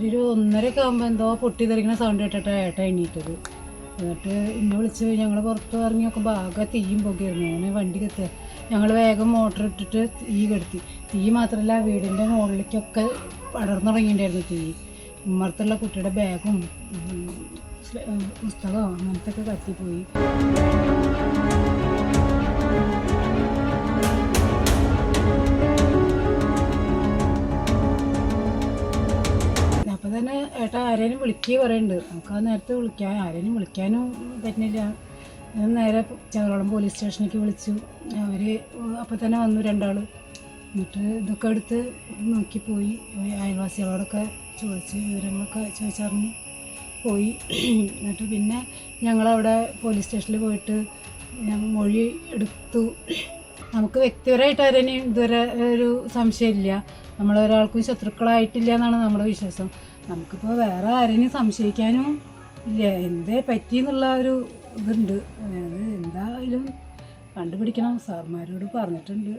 ഒന്നരയൊക്കെ ആകുമ്പോൾ എന്തോ പൊട്ടി തെറിക്കുന്ന സൗണ്ട് കേട്ടിട്ട് ഏട്ട എണീറ്റത് എന്നിട്ട് എന്നെ വിളിച്ച് ഞങ്ങൾ പുറത്ത് ഇറങ്ങി നോക്കുമ്പോൾ ആകെ തീയും പൊക്കിയിരുന്നു അങ്ങനെ വണ്ടി കത്തുക ഞങ്ങൾ വേഗം മോട്ടർ ഇട്ടിട്ട് തീ കെടുത്തി തീ മാത്രമല്ല വീടിന്റെ മുകളിലേക്കൊക്കെ പടർന്നു തുടങ്ങിയിട്ടുണ്ടായിരുന്നു തീ ഉമ്മറത്തുള്ള കുട്ടിയുടെ ബാഗും പുസ്തകമോ അങ്ങനത്തെ ഒക്കെ കത്തിപ്പോയി തന്നെ ഏട്ടാ ആരേലും വിളിക്കുക പറയുന്നുണ്ട് നമുക്ക് ആ നേരത്തെ വിളിക്കാൻ ആരേലും വിളിക്കാനും പറ്റുന്നില്ല. ഞാൻ നേരെ ചകരോളം പോലീസ് സ്റ്റേഷനിലേക്ക് വിളിച്ചു. അവർ അപ്പം തന്നെ വന്നു രണ്ടാൾ എന്നിട്ട് ഇതൊക്കെ എടുത്ത് നോക്കിപ്പോയി. അയൽവാസികളോടൊക്കെ ചോദിച്ച് വിവരങ്ങളൊക്കെ ചോദിച്ചറിഞ്ഞ് പോയി. എന്നിട്ട് പിന്നെ ഞങ്ങളവിടെ പോലീസ് സ്റ്റേഷനിൽ പോയിട്ട് ഞാൻ മൊഴി എടുത്തു. നമുക്ക് വ്യക്തിപരമായിട്ട് ആരെയും ഇതുവരെ ഒരു സംശയമില്ല. നമ്മളൊരാൾക്കും ശത്രുക്കളായിട്ടില്ല എന്നാണ് നമ്മുടെ വിശ്വാസം. നമുക്കിപ്പോൾ വേറെ ആരെയും സംശയിക്കാനും ഇല്ല. എന്തേ പറ്റി എന്നുള്ള ഒരു ഇതുണ്ട്. അത് എന്തായാലും കണ്ടുപിടിക്കണം. സാർമാരോട് പറഞ്ഞിട്ടുണ്ട്.